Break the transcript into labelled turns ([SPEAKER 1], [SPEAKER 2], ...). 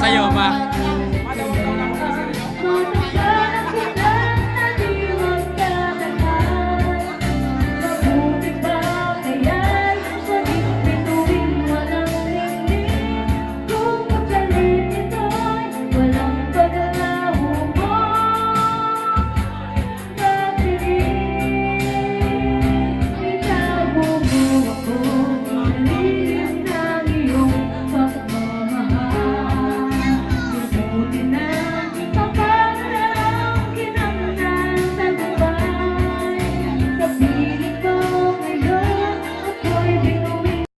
[SPEAKER 1] Sa'yo ba?